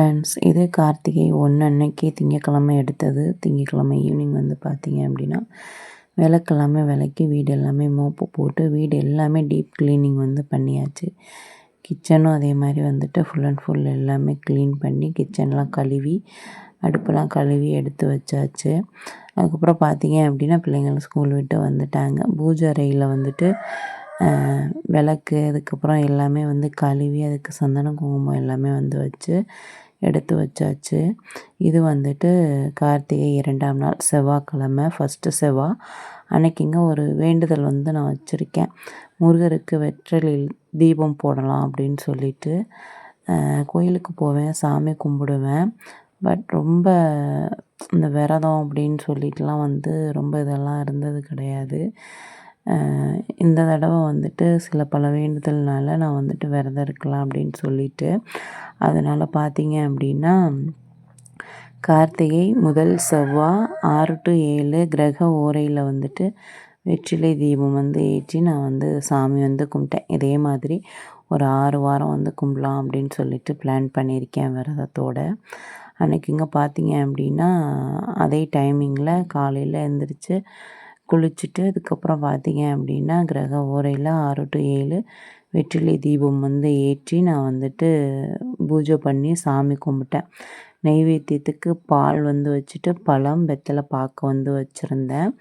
Friends இது கார்த்திகை ஒன்று அன்னைக்கு திங்கக்கிழமை எடுத்தது. திங்கக்கிழமை ஈவினிங் வந்து பார்த்தீங்க அப்படின்னா விளக்கெல்லாமே விளக்கி வீடு எல்லாமே மோப்பு போட்டு வீடு எல்லாமே டீப் க்ளீனிங் வந்து பண்ணியாச்சு. கிச்சனும் அதே மாதிரி வந்துட்டு ஃபுல் அண்ட் ஃபுல் எல்லாமே க்ளீன் பண்ணி கிச்சன்லாம் கழுவி அடுப்பெல்லாம் கழுவி எடுத்து வச்சாச்சு. அதுக்கப்புறம் பார்த்தீங்க அப்படின்னா பிள்ளைங்களை ஸ்கூல் விட்டு வந்துட்டாங்க. பூஜை அறையில் வந்துட்டு விளக்கு அதுக்கப்புறம் எல்லாமே வந்து கழுவி அதுக்கு சந்தனம் குங்குமம் எல்லாமே வந்து வச்சு எடுத்து வச்சாச்சு. இது வந்துட்டு கார்த்திகை இரண்டாம் நாள் செவ்வாய்க்கிழமை ஃபஸ்ட்டு செவ்வாய் அன்னைக்குங்க ஒரு வேண்டுதல் வந்து நான் வச்சுருக்கேன். முருகருக்கு வெற்றிலில் தீபம் போடலாம் அப்படின்னு சொல்லிட்டு கோயிலுக்கு போவேன் சாமி கும்பிடுவேன். பட் ரொம்ப இந்த விரதம் அப்படின்னு சொல்லிட்டுலாம் வந்து ரொம்ப இதெல்லாம் இருந்தது கிடையாது. இந்த தடவை வந்துட்டு சில பல வேண்டுதல்னால நான் வந்துட்டு விரதம் இருக்கலாம் அப்படின்னு சொல்லிட்டு. அதனால் பார்த்தீங்க அப்படின்னா கார்த்திகை முதல் செவ்வாய் ஆறு டு ஏழு கிரக ஓரையில் வந்துட்டு வெற்றிலை தீபம் வந்து ஏற்றி நான் வந்து சாமி வந்து கும்பிட்டேன். இதே மாதிரி ஒரு ஆறு வாரம் வந்து கும்பிடலாம் அப்படின்னு சொல்லிட்டு பிளான் பண்ணியிருக்கேன் விரதத்தோடு. அன்றைக்கிங்க பார்த்தீங்க அப்படின்னா அதே டைமிங்கில் காலையில் எழுந்திரிச்சு குளிச்சுட்டு அதுக்கப்புறம் பார்த்தீங்க அப்படின்னா கிரக ஓரையில் ஆறு டு ஏழு வெற்றிலை தீபம் வந்து ஏற்றி நான் வந்துட்டு பூஜை பண்ணி சாமி கும்பிட்டேன். நெய்வேத்தியத்துக்கு பால் வந்து வச்சுட்டு பழம் வெத்தலை பாக்கு வந்து வச்சுருந்தேன்.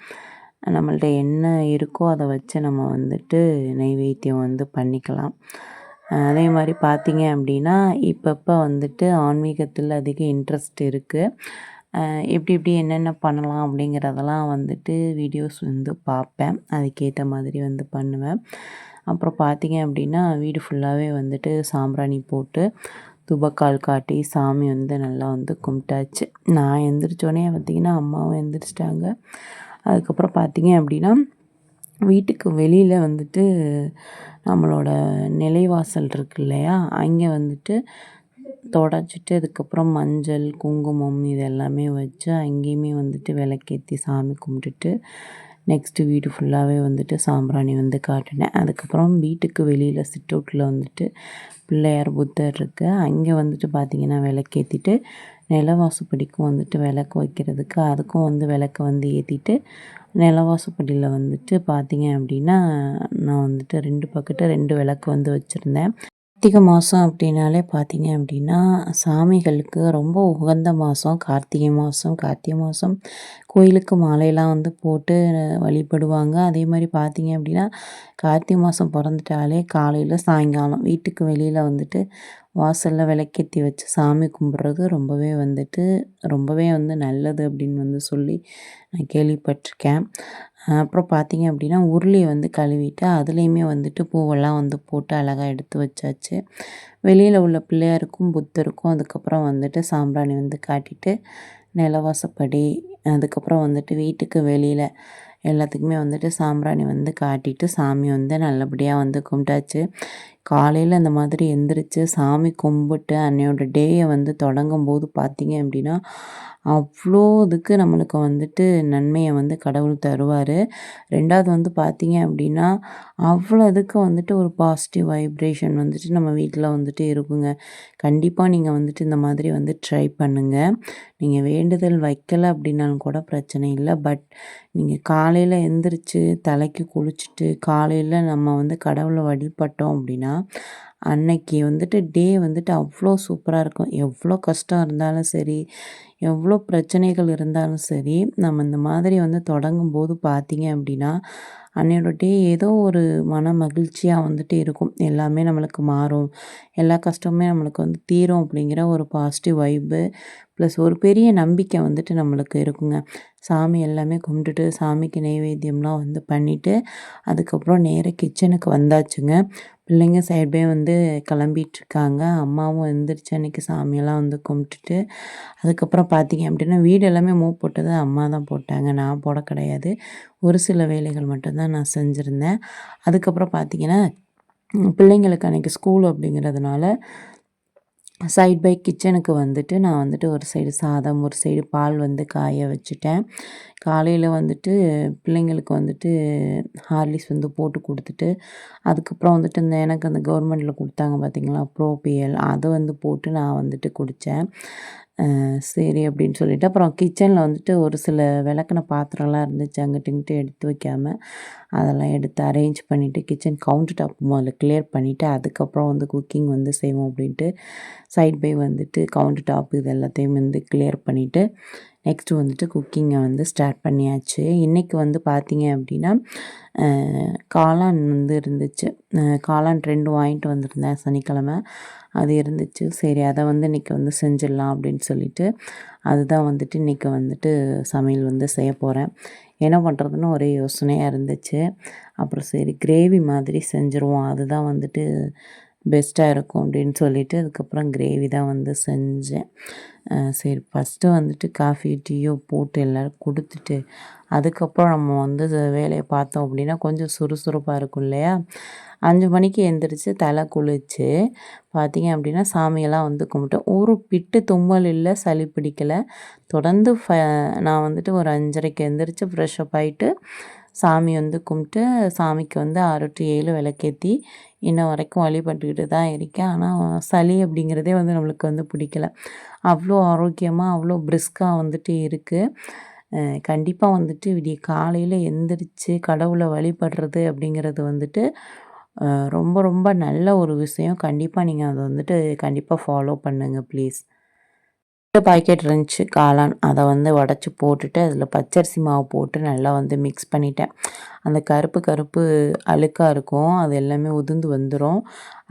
நம்மள்ட்ட என்ன இருக்கோ அதை வச்சு நம்ம வந்துட்டு நெய்வேத்தியம் வந்து பண்ணிக்கலாம். அதே மாதிரி பார்த்தீங்க அப்படின்னா இப்பப்போ வந்துட்டு ஆன்மீகத்தில் அதிக இன்ட்ரெஸ்ட் இருக்குது எப்படி எப்படி என்னென்ன பண்ணலாம் அப்படிங்கிறதெல்லாம் வந்துட்டு வீடியோஸ் வந்து பார்ப்பேன். அதுக்கேற்ற மாதிரி வந்து பண்ணுவேன். அப்புறம் பார்த்திங்க அப்படின்னா வீடு ஃபுல்லாகவே வந்துட்டு சாம்பிராணி போட்டு துபக்கால் காட்டி சாமி வந்து நல்லா வந்து கும்பிட்டாச்சு. நான் எந்திரிச்சோடனே பார்த்திங்கன்னா அம்மாவும் எந்திரிச்சிட்டாங்க. அதுக்கப்புறம் பார்த்திங்க அப்படின்னா வீட்டுக்கு வெளியில் வந்துட்டு நம்மளோட நிலைவாசல் இருக்கு இல்லையா? அங்கே வந்துட்டு தொடச்சிட்டு அதுக்கப்புறம் மஞ்சள் குங்குமம் இது எல்லாமே வச்சு அங்கேயுமே வந்துட்டு விளக்கேற்றி சாமி கும்பிட்டுட்டு நெக்ஸ்ட்டு வீடு ஃபுல்லாகவே வந்துட்டு சாம்பிராணி வந்து காட்டினேன். அதுக்கப்புறம் வீட்டுக்கு வெளியில் சிட் அவுட்டில் வந்துட்டு பிள்ளையார் புத்தர் இருக்குது அங்கே வந்துட்டு பார்த்திங்கன்னா விளக்கேற்றிட்டு நிலவாசுப்படிக்கும் வந்துட்டு விளக்கு வைக்கிறதுக்கு அதுக்கும் வந்து விளக்கு வந்து ஏற்றிட்டு நிலவாசுப்படியில் வந்துட்டு பார்த்திங்க அப்படின்னா நான் வந்துட்டு ரெண்டு பக்கத்து ரெண்டு விளக்கு வந்து வச்சுருந்தேன். கார்த்திகை மாதம் அப்படின்னாலே பார்த்தீங்க அப்படின்னா சாமிகளுக்கு ரொம்ப உகந்த மாதம் கார்த்திகை மாதம் கார்த்திகை மாதம் கோயிலுக்கு மாலையெல்லாம் வந்து போட்டு வழிபடுவாங்க. அதே மாதிரி பார்த்தீங்க அப்படின்னா கார்த்திகை மாதம் பிறந்துட்டாலே காலையில் சாயங்காலம் வீட்டுக்கு வெளியில் வந்துட்டு வாசலில் விளக்கேற்றி வச்சு சாமி கும்பிட்றது ரொம்பவே வந்துட்டு ரொம்பவே வந்து நல்லது அப்படின்னு வந்து சொல்லி நான் கேள்விப்பட்டிருக்கேன். அப்புறம் பார்த்திங்க அப்படின்னா உருளியை வந்து கழுவிட்டு அதுலேயுமே வந்துட்டு பூவெல்லாம் வந்து போட்டு அழகாக எடுத்து வச்சாச்சு. வெளியில் உள்ள பிள்ளையாருக்கும் புத்தருக்கும் அதுக்கப்புறம் வந்துட்டு சாம்பிராணி வந்து காட்டிட்டு நிலவாசப்படி அதுக்கப்புறம் வந்துட்டு வீட்டுக்கு வெளியில் எல்லாத்துக்குமே வந்துட்டு சாம்பிராணி வந்து காட்டிட்டு சாமி வந்து நல்லபடியாக வந்து கும்பிட்டாச்சு. காலையில் அந்த மாதிரி எந்திரிச்சு சாமி கும்பிட்டு அன்னையோட டேயை வந்து தொடங்கும் போது பார்த்தீங்க அப்படின்னா அவ்வளோ இதுக்கு நம்மளுக்கு வந்துட்டு நன்மையை வந்து கடவுள் தருவார். ரெண்டாவது வந்து பார்த்திங்க அப்படின்னா அவ்வளோ இதுக்கு வந்துட்டு ஒரு பாசிட்டிவ் வைப்ரேஷன் வந்துட்டு நம்ம வீட்டில் வந்துட்டு இருக்குங்க. கண்டிப்பாக நீங்கள் வந்துட்டு இந்த மாதிரி வந்து ட்ரை பண்ணுங்கள் நீங்கள் வேண்டுதல் வைக்கலை அப்படின்னாலும் கூட பிரச்சனை இல்லை. பட் நீங்கள் காலையில் எந்திரிச்சு தலைக்கு குளிச்சுட்டு காலையில் நம்ம வந்து கடவுளை வழிபட்டோம் அப்படின்னா அன்னைக்கு வந்துட்டு டே வந்துட்டு அவ்வளோ சூப்பராக இருக்கும். எவ்வளோ கஷ்டம் இருந்தாலும் சரி எவ்வளோ பிரச்சனைகள் இருந்தாலும் சரி நம்ம இந்த மாதிரி வந்து தொடங்கும் போது பார்த்தீங்க அப்படின்னா அன்னையோட டே ஏதோ ஒரு மன மகிழ்ச்சியாக வந்துட்டு இருக்கும். எல்லாமே நம்மளுக்கு மாறும். எல்லா கஷ்டமுமே நம்மளுக்கு வந்து தீரும் அப்படிங்கிற ஒரு பாசிட்டிவ் வைப்பு ப்ளஸ் ஒரு பெரிய நம்பிக்கை வந்துட்டு நம்மளுக்கு இருக்குங்க. சாமி எல்லாமே கும்பிட்டுட்டு சாமிக்கு நைவேத்தியம்லாம் வந்து பண்ணிவிட்டு அதுக்கப்புறம் நேராக கிச்சனுக்கு வந்தாச்சுங்க. பிள்ளைங்க சைட் பை வந்து கிளம்பிட்டுருக்காங்க. அம்மாவும் எழுந்திரிச்சு அன்றைக்கி சாமியெல்லாம் வந்து கும்பிட்டுட்டு அதுக்கப்புறம் பார்த்தீங்க அப்படின்னா வீடு எல்லாமே மூவ் போட்டது அம்மா தான் போட்டாங்க. நான் போட கிடையாது. ஒரு சில வேலைகள் மட்டும்தான் நான் செஞ்சுருந்தேன். அதுக்கப்புறம் பார்த்தீங்கன்னா பிள்ளைங்களுக்கு அன்றைக்கி ஸ்கூல் அப்படிங்கிறதுனால சைட் பை கிச்சனுக்கு வந்துட்டு நான் வந்துட்டு ஒரு சைடு சாதம் ஒரு சைடு பால் வந்து காய வச்சுட்டேன். காலையில் வந்துட்டு பிள்ளைங்களுக்கு வந்துட்டு ஹார்லிக்ஸ் வந்து போட்டு கொடுத்துட்டு அதுக்கப்புறம் வந்துட்டு இந்த எனக்கு அந்த கவர்மெண்ட்டில் கொடுத்தாங்க பார்த்தீங்களா ப்ரோபியல் அதை வந்து போட்டு நான் வந்துட்டு குடித்தேன் சரி அப்படின்னு சொல்லிவிட்டு அப்புறம் கிச்சனில் வந்துட்டு ஒரு சில விளக்குன பாத்திரம்லாம் இருந்துச்சு அங்கிட்டு இங்கிட்டு எடுத்து வைக்காமல் அதெல்லாம் எடுத்து அரேஞ்ச் பண்ணிவிட்டு கிச்சன் கவுண்டர் டாப் முதல்ல கிளியர் பண்ணிவிட்டு அதுக்கப்புறம் வந்து குக்கிங் வந்து செய்வோம் அப்படின்ட்டு சைட் பை வந்துட்டு கவுண்டர் டாப் இது எல்லாத்தையும் வந்து கிளியர் பண்ணிவிட்டு நெக்ஸ்ட்டு வந்துட்டு குக்கிங்கை வந்து ஸ்டார்ட் பண்ணியாச்சு. இன்றைக்கி வந்து பார்த்திங்க அப்படின்னா காளான் வந்து இருந்துச்சு. காளான் ரெண்டு வாங்கிட்டு வந்திருந்தேன் சனிக்கிழமை. அது இருந்துச்சு. சரி அதை வந்து இன்றைக்கி வந்து செஞ்சிடலாம் அப்படின்னு சொல்லிட்டு அதுதான் வந்துட்டு இன்றைக்கி வந்துட்டு சமையல் வந்து செய்ய போகிறேன் என்ன பண்ணுறதுன்னு ஒரே யோசனையாக இருந்துச்சு. அப்புறம் சரி கிரேவி மாதிரி செஞ்சுருவோம். அதுதான் வந்துட்டு பெஸ்ட்டாக இருக்கும் அப்படின்னு சொல்லிவிட்டு அதுக்கப்புறம் கிரேவி தான் வந்து செஞ்சேன். சரி ஃபஸ்ட்டு வந்துட்டு காஃபி டீயோ போட்டு எல்லோரும் கொடுத்துட்டு அதுக்கப்புறம் நம்ம வந்து வேலையை பார்த்தோம் அப்படின்னா கொஞ்சம் சுறுசுறுப்பாக இருக்கும் இல்லையா? அஞ்சு மணிக்கு எழுந்திரிச்சு தலை குளித்து பார்த்திங்க அப்படின்னா சாமியெல்லாம் வந்து கும்பிட்டேன் ஒரு பிட்டு தும்மல் இல்லை சளி பிடிக்கலை. தொடர்ந்து ஃப நான் வந்துட்டு ஒரு அஞ்சரைக்கு எழுந்திரிச்சு ஃப்ரெஷ்அப் ஆகிட்டு சாமி வந்து கும்பிட்டு சாமிக்கு வந்து ஆறு டு ஏழு விளக்கேற்றி இன்ன வரைக்கும் வழிபட்டுக்கிட்டு தான் இருக்கேன். ஆனால் சளி அப்படிங்கிறதே வந்து நம்மளுக்கு வந்து பிடிக்கல. அவ்வளோ ஆரோக்கியமாக அவ்வளோ பிரிஸ்காக வந்துட்டு இருக்குது கண்டிப்பாக வந்துட்டு விடிய காலையில் எந்திரிச்சு கடவுளை வழிபடுறது அப்படிங்கிறது வந்துட்டு ரொம்ப ரொம்ப நல்ல ஒரு விஷயம். கண்டிப்பாக நீங்கள் அதை வந்துட்டு கண்டிப்பாக ஃபாலோ பண்ணுங்கள் ப்ளீஸ் பாக்கெட் இருந்துச்சு காளான். அதை வந்து உடச்சி போட்டுட்டு அதில் பச்சரிசி மாவு போட்டு நல்லா வந்து மிக்ஸ் பண்ணிட்டேன். அந்த கருப்பு கருப்பு அழுக்காக இருக்கும். அது எல்லாமே உதிர்ந்து வந்துடும்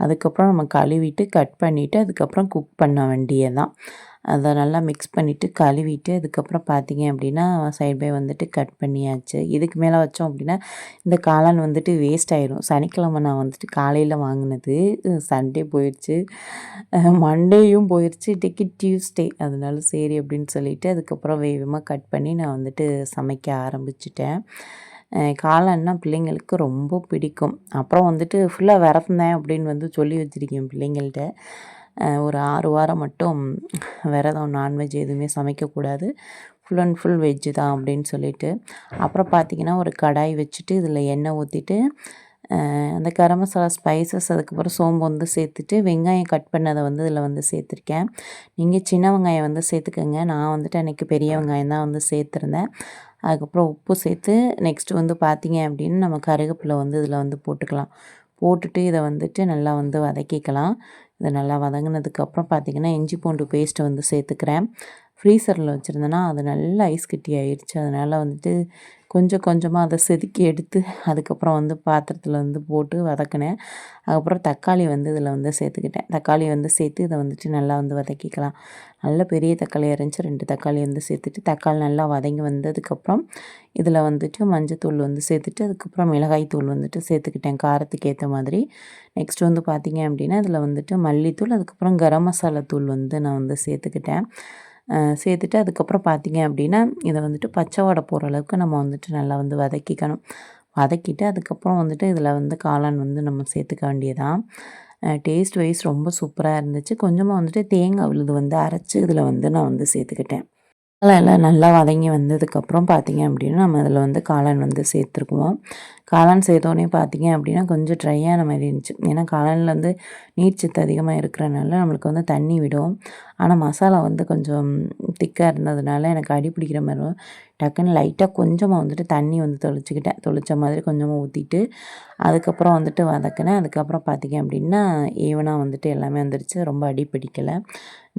அதுக்கப்புறம் நம்ம கழுவிட்டு கட் பண்ணிவிட்டு அதுக்கப்புறம் குக் பண்ண வேண்டியதான் அதை நல்லா மிக்ஸ் பண்ணிவிட்டு கழுவிட்டு அதுக்கப்புறம் பார்த்தீங்க அப்படின்னா சைட் பை வந்துட்டு கட் பண்ணியாச்சு. இதுக்கு மேலே வச்சோம் அப்படின்னா இந்த காளான் வந்துட்டு வேஸ்ட் ஆயிரும். சனிக்கிழமை நான் வந்துட்டு காலையில் வாங்கினது சண்டே போயிடுச்சு மண்டேயும் போயிடுச்சு இன்றைக்கி டியூஸ்டே அதனால சரி அப்படின்னு சொல்லிவிட்டு அதுக்கப்புறம் வேகமாக கட் பண்ணி நான் வந்துட்டு சமைக்க ஆரம்பிச்சிட்டேன். காளான்னா பிள்ளைங்களுக்கு ரொம்ப பிடிக்கும். அப்புறம் வந்துட்டு ஃபுல்லாக விரத்துந்தேன் அப்படின்னு வந்து சொல்லி வச்சுருக்கேன் பிள்ளைங்கள்ட்ட. ஒரு ஆறு வாரம் மட்டும் விரதம் நான்வெஜ் எதுவுமே சமைக்கக்கூடாது. ஃபுல் அண்ட் ஃபுல் வெஜ்ஜு தான் அப்படின்னு சொல்லிட்டு. அப்புறம் பார்த்திங்கன்னா ஒரு கடாய் வச்சுட்டு இதில் எண்ணெய் ஊற்றிட்டு அந்த கரம் மசாலா ஸ்பைசஸ் அதுக்கப்புறம் சோம்பு வந்து சேர்த்துட்டு வெங்காயம் கட் பண்ணதை வந்து இதில் வந்து சேர்த்துருக்கேன். நீங்கள் சின்ன வெங்காயம் வந்து சேர்த்துக்கோங்க. நான் வந்துட்டு அன்றைக்கி பெரிய வெங்காயம் தான் வந்து சேர்த்துருந்தேன். அதுக்கப்புறம் உப்பு சேர்த்து நெக்ஸ்ட்டு வந்து பார்த்திங்க அப்படின்னு நம்ம கருகப்பில் வந்து இதில் வந்து போட்டுக்கலாம். போட்டுட்டு இதை வந்துட்டு நல்லா வந்து வதக்கிக்கலாம். இதை நல்லா வதங்கினதுக்கப்புறம் பார்த்திங்கன்னா இஞ்சி பூண்டு பேஸ்ட்டை வந்து சேர்த்துக்கிறேன். ஃப்ரீசரில் வச்சுருந்தேன்னா அது நல்லா ஐஸ் கட்டி ஆயிடுச்சு அதனால் வந்துட்டு கொஞ்சம் கொஞ்சமாக அதை செதுக்கி எடுத்து அதுக்கப்புறம் வந்து பாத்திரத்தில் வந்து போட்டு வதக்கினேன். அதுக்கப்புறம் தக்காளி வந்து இதில் வந்து சேர்த்துக்கிட்டேன். தக்காளி வந்து சேர்த்து இதை வந்துட்டு நல்லா வந்து வதக்கிக்கலாம். நல்ல பெரிய தக்காளி இருந்துச்சு ரெண்டு தக்காளி வந்து சேர்த்துட்டு தக்காளி நல்லா வதங்கி வந்ததுக்கப்புறம் இதில் வந்துட்டு மஞ்சத்தூள் வந்து சேர்த்துட்டு அதுக்கப்புறம் மிளகாய் தூள் வந்துட்டு சேர்த்துக்கிட்டேன். காரத்துக்கு ஏற்ற மாதிரி. நெக்ஸ்ட் வந்து பார்த்திங்க அப்படின்னா இதில் வந்துட்டு மல்லித்தூள் அதுக்கப்புறம் கரம் மசாலா தூள் வந்து நான் வந்து சேர்த்துக்கிட்டேன். சேர்த்துட்டு அதுக்கப்புறம் பார்த்திங்க அப்படின்னா இதை வந்துட்டு பச்சை வடை போகிற அளவுக்கு நம்ம வந்துட்டு நல்லா வந்து வதக்கிக்கணும். வதக்கிட்டு அதுக்கப்புறம் வந்துட்டு இதில் வந்து காளான் வந்து நம்ம சேர்த்துக்க வேண்டியதான் டேஸ்ட் வைஸ் ரொம்ப சூப்பராக இருந்துச்சு. கொஞ்சமாக வந்துட்டு தேங்காய் விழுது வந்து அரைச்சி இதில் வந்து நான் வந்து சேர்த்துக்கிட்டேன். எல்லாம் நல்லா வதங்கி வந்ததுக்கப்புறம் பார்த்திங்க அப்படின்னா நம்ம அதில் வந்து காளான் வந்து சேர்த்துருக்குவோம். காளான் சேர்த்தோடனே பார்த்திங்க அப்படின்னா கொஞ்சம் ட்ரையான மாதிரி இருந்துச்சு. ஏன்னா காளானில் வந்து நீர்ச்சத்து அதிகமாக இருக்கிறனால நம்மளுக்கு வந்து தண்ணி விடும். ஆனால் மசாலா வந்து கொஞ்சம் திக்காக இருந்ததுனால எனக்கு அடி பிடிக்கிற மாதிரி டக்குன்னு லைட்டாக கொஞ்சமாக வந்துட்டு தண்ணி வந்து தொளிச்சிக்கிட்டேன். தொளிச்ச மாதிரி கொஞ்சமாக ஊற்றிட்டு அதுக்கப்புறம் வந்துட்டு வதக்கினேன். அதுக்கப்புறம் பார்த்திங்க அப்படின்னா ஈவனாக வந்துட்டு எல்லாமே வந்துடுச்சு ரொம்ப அடி பிடிக்கலை.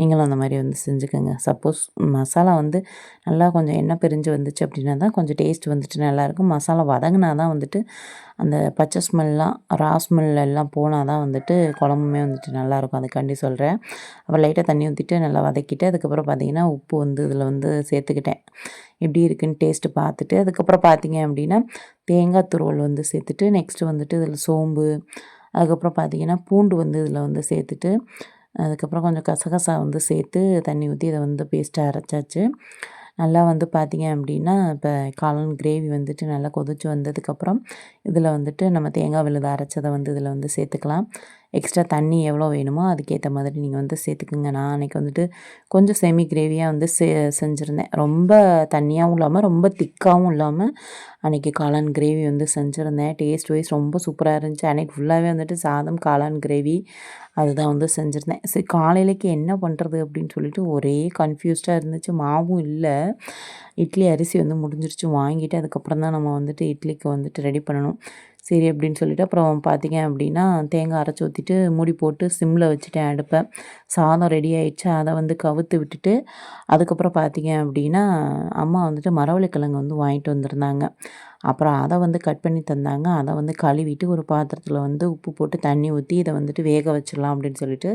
நீங்களும் அந்த மாதிரி வந்து செஞ்சுக்கோங்க. சப்போஸ் மசாலா வந்து நல்லா கொஞ்சம் எண்ணெய் பிரிஞ்சு வந்துச்சு அப்படின்னா தான் கொஞ்சம் டேஸ்ட் வந்துட்டு நல்லாயிருக்கும் மசாலா வதங்கினா தான் வந்துட்டு அந்த பச்சை ஸ்மெல்லாம் ரா ஸ்மெல் எல்லாம் போனால் தான் வந்துட்டு குழம்புமே வந்துட்டு நல்லாயிருக்கும். அதுக்காண்டி சொல்கிறேன் அப்புறம் லைட்டாக தண்ணி ஊற்றிட்டு நல்லா வதக்கிட்டு அதுக்கப்புறம் பார்த்திங்கன்னா உப்பு வந்து இதில் வந்து சேர்த்துக்கிட்டேன். எப்படி இருக்குன்னு டேஸ்ட்டு பார்த்துட்டு அதுக்கப்புறம் பார்த்திங்க அப்படின்னா தேங்காய் துருவல் வந்து சேர்த்துட்டு நெக்ஸ்ட்டு வந்துட்டு இதில் சோம்பு அதுக்கப்புறம் பார்த்திங்கன்னா பூண்டு வந்து இதில் வந்து சேர்த்துட்டு அதுக்கப்புறம் கொஞ்சம் கசகசா வந்து சேர்த்து தண்ணி ஊற்றி இதை வந்து பேஸ்ட்டாக அரைச்சாச்சு. நல்லா வந்து பார்த்திங்க அப்படின்னா இப்போ காளான் கிரேவி வந்துட்டு நல்லா கொதிச்சு வந்ததுக்கப்புறம் இதில் வந்துட்டு நம்ம தேங்காய் விழுது அரைச்சதை வந்து இதில் வந்து சேர்த்துக்கலாம். எக்ஸ்ட்ரா தண்ணி எவ்வளோ வேணுமோ அதுக்கேற்ற மாதிரி நீங்கள் வந்து சேர்த்துக்குங்க. நான் அன்றைக்கி வந்துட்டு கொஞ்சம் செமி கிரேவியாக வந்து செ செஞ்சுருந்தேன். ரொம்ப தண்ணியாகவும் இல்லாமல் ரொம்ப திக்காகவும் இல்லாமல் அன்றைக்கி காளான் கிரேவி வந்து செஞ்சுருந்தேன். டேஸ்ட் வைஸ் ரொம்ப சூப்பராக இருந்துச்சு. அன்றைக்கி ஃபுல்லாகவே வந்துட்டு சாதம் காளான் கிரேவி அதுதான் வந்து செஞ்சுருந்தேன். சரி காலையிலக்கு என்ன பண்ணுறது அப்படின்னு சொல்லிட்டு ஒரே கன்ஃபியூஸ்டாக இருந்துச்சு. மாவும் இல்லை. இட்லி அரிசி வந்து முடிஞ்சிருச்சு. வாங்கிட்டு அதுக்கப்புறம் தான் நம்ம வந்துட்டு இட்லிக்கு வந்துட்டு ரெடி பண்ணணும். சரி அப்படின்னு சொல்லிவிட்டு அப்புறம் பார்த்தீங்க அப்படின்னா தேங்காய் அரைச்சி ஊற்றிட்டு மூடி போட்டு சிம்மில் வச்சுட்டேன் அடுப்பை. சாதம் ரெடி ஆகிடுச்சு அதை வந்து கவுத்து விட்டுட்டு அதுக்கப்புறம் பார்த்தீங்க அப்படின்னா அம்மா வந்துட்டு மரவள்ளிக்கிழங்கு வந்து வாங்கிட்டு வந்திருந்தாங்க. அப்புறம் அதை வந்து கட் பண்ணி தந்தாங்க. அதை வந்து கழுவிட்டு ஒரு பாத்திரத்தில் வந்து உப்பு போட்டு தண்ணி ஊற்றி இதை வந்துட்டு வேக வச்சிடலாம் அப்படின்னு சொல்லிட்டு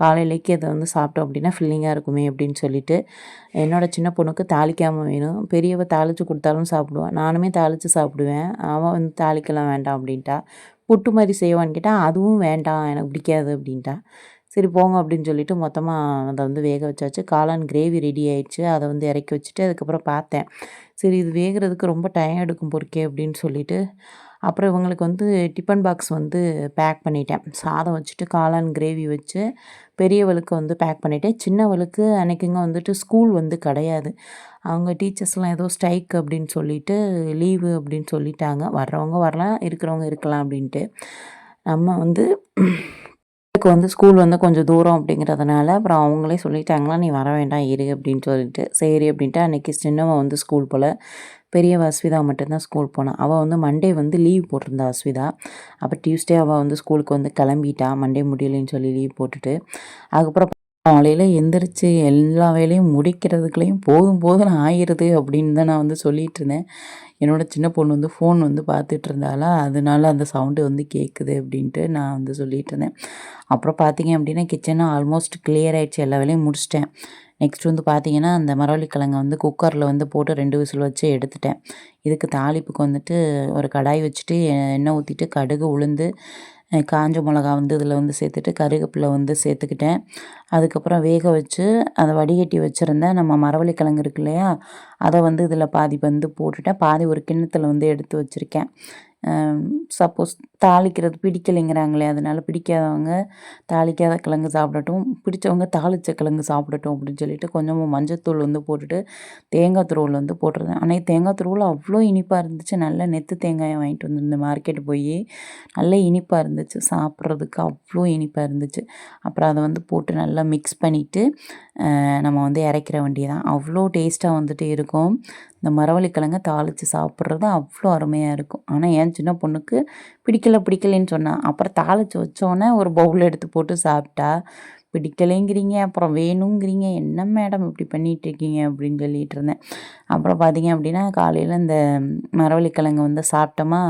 காலையிலேக்கு இதை வந்து சாப்பிட்டோம் அப்படின்னா ஃபில்லிங்காக இருக்குமே அப்படின்னு சொல்லிட்டு என்னோடய சின்ன பொண்ணுக்கு தாளிக்காமல் வேணும். பெரியவ தாளித்து கொடுத்தாலும் சாப்பிடுவான் நானுமே தாளித்து சாப்பிடுவேன். அவன் வந்து தாளிக்கலாம் வேண்டாம் அப்படின்ட்டா. புட்டு மாதிரி செய்வான்னு கேட்டால் அதுவும் வேண்டாம். எனக்கு பிடிக்காது அப்படின்ட்டா. சரி போங்க அப்படின்னு சொல்லிட்டு மொத்தமாக அதை வந்து வேக வச்சாச்சு. காளான் கிரேவி ரெடி ஆயிடுச்சு. அதை வந்து இறக்கி வச்சுட்டு அதுக்கப்புறம் பார்த்தேன். சரி இது வேகிறதுக்கு ரொம்ப டைம் எடுக்கும் பொறுக்கே அப்படின்னு சொல்லிட்டு அப்புறம் இவங்களுக்கு வந்து டிஃபன் பாக்ஸ் வந்து பேக் பண்ணிட்டேன். சாதம் வச்சுட்டு காளான் கிரேவி வச்சு பெரியவளுக்கு வந்து பேக் பண்ணிட்டேன். சின்னவளுக்கு அன்றைக்குங்க வந்துட்டு ஸ்கூல் வந்து கிடையாது. அவங்க டீச்சர்ஸ்லாம் ஏதோ ஸ்ட்ரைக் அப்படின்னு சொல்லிட்டு லீவு அப்படின்னு சொல்லிட்டாங்க. வர்றவங்க வரலாம் இருக்கிறவங்க இருக்கலாம் அப்படின்ட்டு. நம்ம வந்து எனக்கு வந்து ஸ்கூல் வந்து கொஞ்சம் தூரம் அப்படிங்கிறதுனால அப்புறம் அவங்களே சொல்லிட்டாங்களா நீ வர வேண்டாம் இரு அப்படின்னு சொல்லிட்டு சரி அப்படின்ட்டு அன்றைக்கி சின்னவன் வந்து ஸ்கூல் போல் பெரிய அஸ்விதா மட்டும்தான் ஸ்கூல் போனான். அவள் வந்து மண்டே வந்து லீவ் போட்டிருந்தா அஸ்விதா. அப்போ டியூஸ்டே அவள் வந்து ஸ்கூலுக்கு வந்து கிளம்பிட்டா மண்டே முடியலைன்னு சொல்லி லீவ் போட்டுட்டு அதுக்கப்புறம் காலையில் எந்திரிச்சு எல்லா வேலையும் முடிக்கிறதுக்குள்ளேயும் போதும் போதும் ஆயிடுது அப்படின்னு தான் நான் வந்து சொல்லிகிட்டு இருந்தேன். என்னோடய சின்ன பொண்ணு வந்து ஃபோன் வந்து பார்த்துட்டு இருந்தாலா அதனால அந்த சவுண்டு வந்து கேட்குது அப்படின்ட்டு நான் வந்து சொல்லிகிட்டு இருந்தேன். அப்புறம் பார்த்தீங்க அப்படின்னா கிச்சனை ஆல்மோஸ்ட் கிளியர் ஆகிடுச்சு எல்லா வேலையும் முடிச்சிட்டேன். நெக்ஸ்ட் வந்து பார்த்தீங்கன்னா அந்த மரவள்ளிக்கிழங்கை வந்து குக்கரில் வந்து போட்டு ரெண்டு விசில் வச்சு எடுத்துட்டேன். இதுக்கு தாளிப்புக்கு வந்துட்டு ஒரு கடாய் வச்சுட்டு எண்ணெய் ஊற்றிட்டு கடுகு உளுந்து காஞ்ச மிளகா வந்து இதில் வந்து சேர்த்துட்டு கருவேப்பிலை வந்து சேர்த்துக்கிட்டேன். அதுக்கப்புறம் வேக வச்சு அதை வடிகட்டி வச்சுருந்தேன் நம்ம மரவள்ளி கிழங்கு இருக்கு இல்லையா அதை வந்து இதில் பாதி வந்து போட்டுட்டேன். பாதி ஒரு கிண்ணத்தில் வந்து எடுத்து வச்சுருக்கேன். சப்போஸ் தாளிக்கிறது பிடிக்கலைங்கிறாங்களே அதனால் பிடிக்காதவங்க தாளிக்காத கிழங்கு சாப்பிடட்டும் பிடிச்சவங்க தாளித்த கிழங்கு சாப்பிடட்டும் அப்படின்னு சொல்லிட்டு கொஞ்சமாக மஞ்சத்தூள் வந்து போட்டுட்டு தேங்காய் துருவல் வந்து போட்டிருந்தேன். ஆனால் தேங்காய் துருவல் அவ்வளோ இனிப்பாக இருந்துச்சு. நல்ல நெத்து தேங்காயை வாங்கிட்டு வந்திருந்தேன் மார்க்கெட்டு போய் நல்ல இனிப்பாக இருந்துச்சு. சாப்பிட்றதுக்கு அவ்வளோ இனிப்பாக இருந்துச்சு. அப்புறம் அதை வந்து போட்டு நல்லா மிக்ஸ் பண்ணிவிட்டு நம்ம வந்து இறக்கிற வேண்டியதான் அவ்வளோ டேஸ்ட்டாக வந்துட்டு இருக்கும். இந்த மரவள்ளிக்கிழங்க தாளித்து சாப்பிட்றது அவ்வளோ அருமையாக இருக்கும். ஆனால் என் சின்ன பொண்ணுக்கு பிடிக்கல பிடிக்கலைன்னு சொன்னான் அப்புறம் தாளித்து வச்சோன்னே ஒரு பவுல் எடுத்து போட்டு சாப்பிட்டா பிடிக்கலைங்கிறீங்க அப்புறம் வேணுங்கிறீங்க என்ன மேடம் இப்படி பண்ணிகிட்ருக்கீங்க அப்படின்னு சொல்லிகிட்டு இருந்தேன். அப்புறம் பார்த்தீங்க அப்படின்னா காலையில் இந்த மரவள்ளிக்கிழங்கு வந்து சாப்பிட்டோமா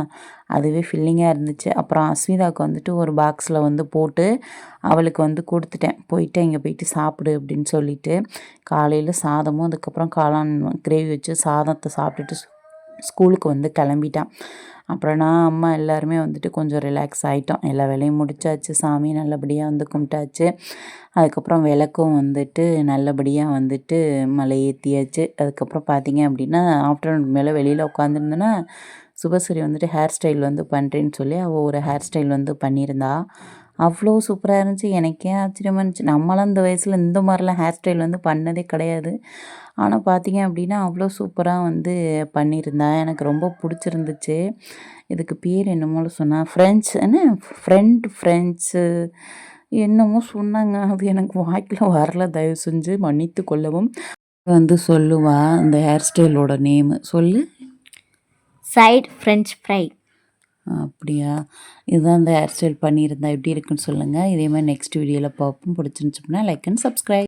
அதுவே ஃபில்லிங்காக இருந்துச்சு. அப்புறம் அஸ்மிதாவுக்கு வந்துட்டு ஒரு பாக்ஸில் வந்து போட்டு அவளுக்கு வந்து கொடுத்துட்டேன். போயிட்டு இங்கே போயிட்டு சாப்பிடு அப்படின்னு சொல்லிட்டு காலையில் சாதமும் அதுக்கப்புறம் காளான் கிரேவி வச்சு சாதத்தை சாப்பிட்டுட்டு ஸ்கூலுக்கு வந்து கிளம்பிட்டான். அப்புறம் நான் அம்மா எல்லாருமே வந்துட்டு கொஞ்சம் ரிலாக்ஸ் ஆகிட்டோம் எல்லா வேலையும் முடிச்சாச்சு. சாமி நல்லபடியாக வந்து கும்பிட்டாச்சு. அதுக்கப்புறம் விளக்கும் வந்துட்டு நல்லபடியாக வந்துட்டு மலை ஏற்றியாச்சு அதுக்கப்புறம் பார்த்தீங்க அப்படின்னா ஆஃப்டர்நூன் மேலே வெளியில் உட்காந்துருந்தேன்னா சுபஸ்ரீ வந்துட்டு ஹேர் ஸ்டைல் வந்து பண்ணுறேன்னு சொல்லி அவள் ஒரு ஹேர் ஸ்டைல் வந்து பண்ணியிருந்தா. அவ்வளோ சூப்பராக இருந்துச்சு. எனக்கே ஆச்சரியமாக இருந்துச்சு. நம்மளாம் இந்த வயசில் இந்த மாதிரிலாம் ஹேர் ஸ்டைல் வந்து பண்ணதே கிடையாது. ஆனால் பார்த்தீங்க அப்படின்னா அவ்வளோ சூப்பராக வந்து பண்ணியிருந்தேன் எனக்கு ரொம்ப பிடிச்சிருந்துச்சு. இதுக்கு பேர் என்னமோ சொன்னால் ஃப்ரெஞ்ச் என்ன? ஃப்ரெண்ட் ஃப்ரெண்ட்ஸு என்னமோ சொன்னாங்க. அது எனக்கு வாய்க்கில் வரல. தயவு செஞ்சு மன்னித்து கொள்ளவும். வந்து சொல்லுவா அந்த ஹேர் ஸ்டைலோட நேமு சொல்லு. சைட் ஃப்ரெஞ்ச் ஃப்ரை அப்படியா? இதுதான் இந்த ஹேர் ஸ்டைல் பண்ணியிருந்தா எப்படி இருக்குன்னு சொல்லுங்கள் இதே மாதிரி நெக்ஸ்ட் வீடியோவில் பார்ப்போம். பிடிச்சிருந்துச்சுன்னா லைக் அண்ட் சப்ஸ்கிரைப்